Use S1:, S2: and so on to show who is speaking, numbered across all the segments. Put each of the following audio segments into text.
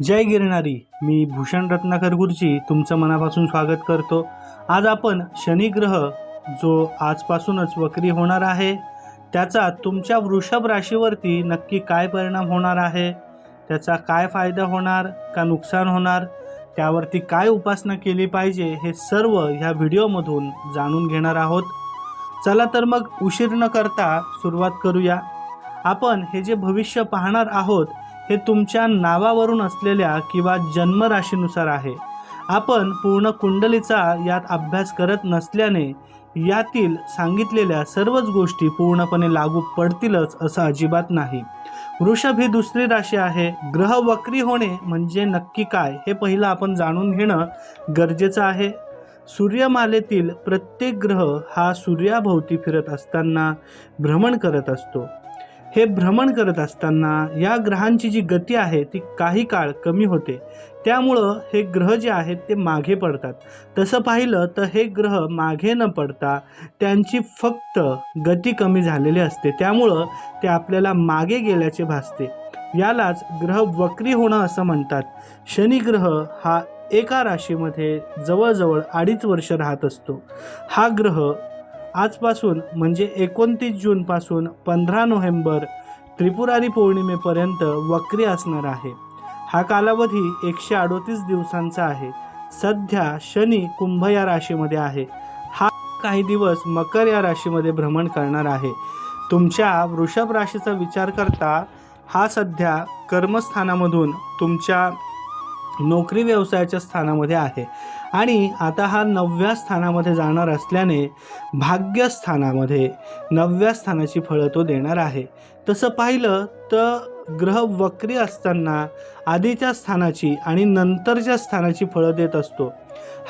S1: जय गिरणारी मी भूषण रत्नाकर गुरुजी तुमचं मनापासून स्वागत करतो. आज आपण शनिग्रह जो आजपासूनच वक्री होणार आहे त्याचा तुमच्या वृषभ राशीवरती नक्की काय परिणाम होणार आहे त्याचा काय फायदा होणार का नुकसान होणार त्यावरती काय उपासना केली पाहिजे हे सर्व ह्या व्हिडिओमधून जाणून घेणार आहोत. चला तर मग उशीर न करता सुरुवात करूया. आपण हे जे भविष्य पाहणार आहोत हे तुमच्या नावावरून असलेल्या किंवा जन्मराशीनुसार आहे. आपण पूर्ण कुंडलीचा यात अभ्यास करत नसल्याने यातील सांगितलेल्या सर्वच गोष्टी पूर्णपणे लागू पडतीलच असं अजिबात नाही. वृषभ ही दुसरी राशी आहे. ग्रह वक्री होणे म्हणजे नक्की काय हे पहिलं आपण जाणून घेणं गरजेचं आहे. सूर्यमालेतील प्रत्येक ग्रह हा सूर्याभोवती फिरत असताना भ्रमण करत असतो. हे भ्रमण करत असताना या ग्रहांची जी गती आहे ती काही काळ कमी होते. त्यामुळं हे ग्रह जे आहेत ते मागे पडतात. तसं पाहिलं तर हे ग्रह मागे न पडता त्यांची फक्त गती कमी झालेली असते. त्यामुळं ते आपल्याला मागे गेल्याचे भासते. यालाच ग्रह वक्री होणं असं म्हणतात. शनिग्रह हा एका राशीमध्ये जवळजवळ अडीच वर्ष राहत असतो. हा ग्रह आजपासून म्हणजे एकोणतीस जूनपासून पंधरा नोव्हेंबर त्रिपुरारी पौर्णिमेपर्यंत वक्री असणार आहे. हा कालावधी एकशे अडोतीस दिवसांचा आहे. सध्या शनी कुंभ या राशीमध्ये आहे. हा काही दिवस मकर या राशीमध्ये भ्रमण करणार आहे. तुमच्या वृषभ राशीचा विचार करता हा सध्या कर्मस्थानामधून तुमच्या नोकरी व्यवसायाच्या स्थानामध्ये आहे. आणि आता हा नवव्या स्थानामध्ये जाणार असल्याने भाग्यस्थानामध्ये नवव्या स्थानाची फळं तो देणार आहे. तसं पाहिलं तर ग्रह वक्री असताना आधीच्या स्थानाची आणि नंतरच्या स्थानाची फळं देत असतो.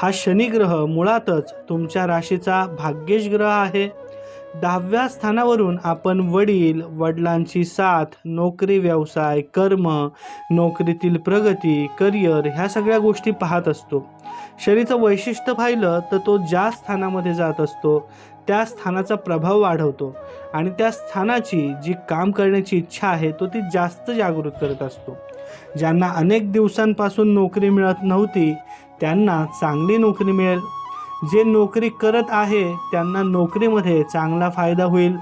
S1: हा शनिग्रह मुळातच तुमच्या राशीचा भाग्येश ग्रह आहे. दहाव्या स्थानावरून आपण वडील वडिलांची साथ नोकरी व्यवसाय कर्म नोकरीतील प्रगती करिअर ह्या सगळ्या गोष्टी पाहत असतो. शरीचं वैशिष्ट्य पाहिलं तर तो ज्या स्थानामध्ये जात असतो त्या स्थानाचा प्रभाव वाढवतो आणि त्या स्थानाची जी काम करण्याची इच्छा आहे तो ती जास्त जागृत करत असतो. ज्यांना अनेक दिवसांपासून नोकरी मिळत नव्हती त्यांना चांगली नोकरी मिळेल जे नोकरी करत आहे त्यांना नोकरीमध्ये चांगला फायदा होईल.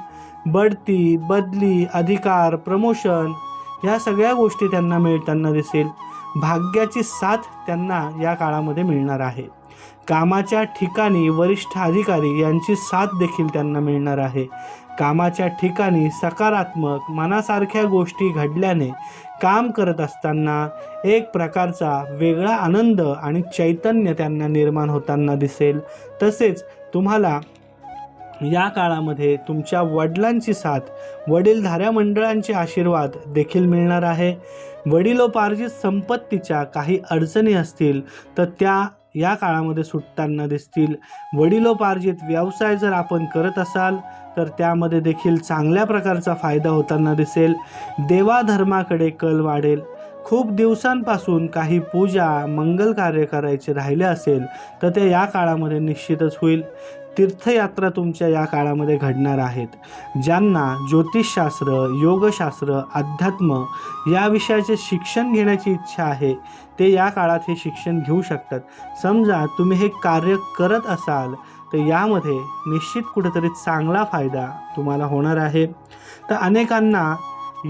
S1: बढती बदली अधिकार प्रमोशन ह्या सगळ्या गोष्टी त्यांना मिळताना दिसेल. भाग्याची साथ त्यांना या काळामध्ये मिळणार आहे. कामाच्या ठिकाणी वरिष्ठ अधिकारी यांची साथ देखील त्यांना मिळणार आहे. कामाच्या ठिकाणी सकारात्मक मनासारख्या गोष्टी घडल्याने काम करत असताना एक प्रकारचा वेगळा आनंद आणि चैतन्य त्यांना निर्माण होताना दिसेल. तसेच तुम्हाला या काळामध्ये तुमच्या वडिलांची साथ वडीलधाऱ्या मंडळांचे आशीर्वाद देखील मिळणार आहे. वडिलोपार्जित संपत्तीच्या काही अडचणी असतील तर त्या या काळामध्ये सुटताना दिसतील. वडिलोपार्जित व्यवसाय जर आपण करत असाल तर त्यामध्ये देखील चांगल्या प्रकारचा फायदा होताना दिसेल. देवाधर्माकडे कल वाढेल. खूप दिवसांपासून काही पूजा मंगल कार्य करायचे राहिले असेल तर ते या काळामध्ये निश्चितच होईल. तीर्थयात्रा तुमच्या या काळामध्ये घडणार आहेत. ज्यांना ज्योतिषशास्त्र योगशास्त्र अध्यात्म या विषयाचे शिक्षण घेण्याची इच्छा आहे ते या काळात हे शिक्षण घेऊ शकतात. समजा तुम्ही हे कार्य करत असाल तर यामध्ये निश्चित कुठेतरी चांगला फायदा तुम्हाला होणार आहे. तर अनेकांना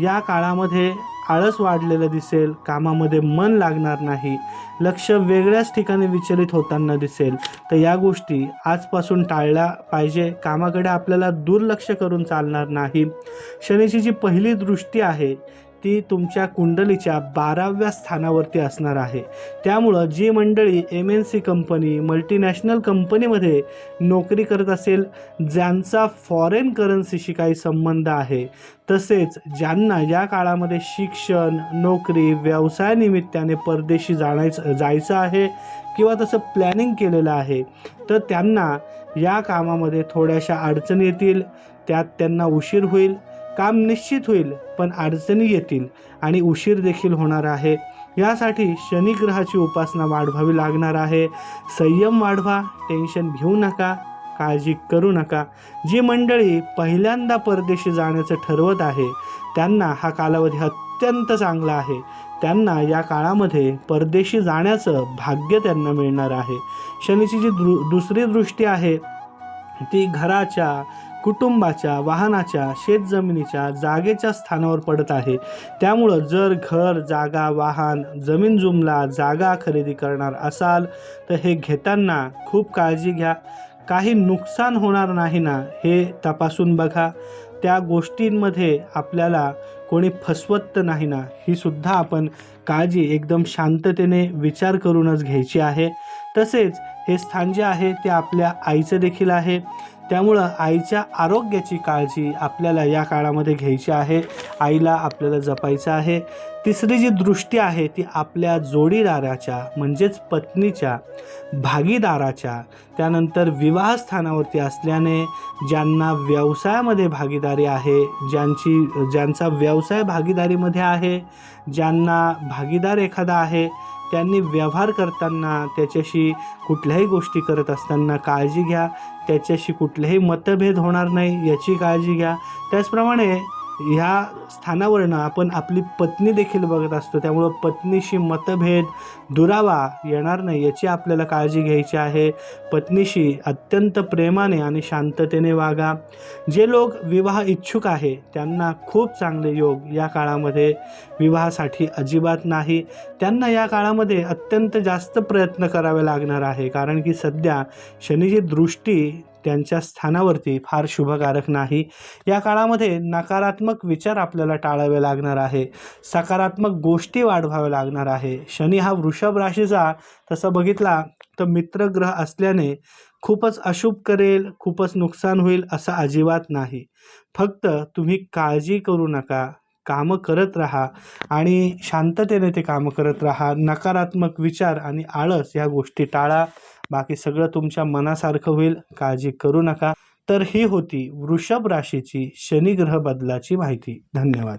S1: या काळामध्ये आळस वाढलेलं दिसेल कामामध्ये मन लागणार नाही लक्ष वेगळ्याच ठिकाणी विचलित होताना दिसेल. तर या गोष्टी आजपासून टाळल्या पाहिजे. कामाकडे आपल्याला दुर्लक्ष करून चालणार नाही. शनीची जी पहिली दृष्टी आहे ती तुमच्या कुंडलीच्या बाराव्या स्थानावरती असणार आहे. त्यामुळं जी मंडळी M N C company multinational कंपनीमध्ये नोकरी करत असेल ज्यांचा फॉरेन करन्सीशी काही संबंध आहे तसेच ज्यांना या काळामध्ये शिक्षण नोकरी व्यवसायानिमित्ताने परदेशी जाण्याचं जायचं आहे किंवा तसं प्लॅनिंग केलेलं आहे तर त्यांना या कामामध्ये थोड्याशा अडचणी येतील त्यात त्यांना उशीर होईल. काम निश्चित होईल पण अडचणी येतील आणि उशीर देखील होणार आहे. यासाठी शनिग्रहाची उपासना वाढवावी लागणार आहे. संयम वाढवा टेन्शन घेऊ नका काळजी करू नका. जी मंडळी पहिल्यांदा परदेशी जाण्याचं ठरवत आहे त्यांना हा कालावधी अत्यंत चांगला आहे. त्यांना या काळामध्ये परदेशी जाण्याचं भाग्य त्यांना मिळणार आहे. शनीची जी दृ दुसरी दृष्टी आहे ती घराच्या कुटुंबाच्या वाहनाच्या शेतजमिनीच्या जागेच्या स्थानावर पडत आहे. त्यामुळं जर घर जागा वाहन जमीन जुमला जागा खरेदी करणार असाल तर हे घेताना खूप काळजी घ्या. काही नुकसान होणार नाही ना हे तपासून बघा. त्या गोष्टींमध्ये आपल्याला कोणी फसवत तर नाही ना ही सुद्धा आपण काळजी एकदम शांततेने विचार करूनच घ्यायची आहे. तसेच हे स्थान जे आहे ते आपल्या आईचं देखील आहे. त्यामुळं आईच्या आरोग्याची काळजी आपल्याला या काळामध्ये घ्यायची आहे. आईला आपल्याला जपायचं आहे. तिसरी जी दृष्टी आहे ती आपल्या जोडीदाराच्या म्हणजेच पत्नीच्या भागीदाराच्या त्यानंतर विवाहस्थानावरती असल्याने ज्यांना व्यवसायामध्ये भागीदारी आहे ज्यांची ज्यांचा व्यवसाय भागीदारीमध्ये आहे ज्यांना भागीदार एखादा आहे त्यांनी व्यवहार करताना त्याच्याशी कुठल्याही गोष्टी करत असताना काळजी घ्या. त्याच्याशी कुठलेही मतभेद होणार नाही याची काळजी घ्या. त्याचप्रमाणे ह्या स्थानावरनं आपण आपली पत्नी देखील बघत असतो. त्यामुळं पत्नीशी मतभेद दुरावा येणार नाही याची आपल्याला काळजी घ्यायची आहे. पत्नीशी अत्यंत प्रेमाने आणि शांततेने वागा. जे लोक विवाह इच्छुक आहे त्यांना खूप चांगले योग या काळामध्ये विवाहासाठी अजिबात नाही. त्यांना या काळामध्ये अत्यंत जास्त प्रयत्न करावे लागणार आहे. कारण की सध्या शनीची दृष्टी त्यांच्या स्थानावरती फार शुभकारक नाही. या काळामध्ये नकारात्मक विचार आपल्याला टाळावे लागणार आहे. सकारात्मक गोष्टी वाढवाव्या लागणार आहे. शनी हा वृषभ राशीचा तसं बघितला तर मित्रग्रह असल्याने खूपच अशुभ करेल खूपच नुकसान होईल असं अजिबात नाही. फक्त तुम्ही काळजी करू नका. कामं करत राहा आणि शांततेने ते कामं करत राहा. नकारात्मक विचार आणि आळस या गोष्टी टाळा. बाकी सगळं तुमच्या मनासारखं होईल काळजी करू नका. तर ही होती वृषभ राशीची शनिग्रह बदलाची माहिती. धन्यवाद.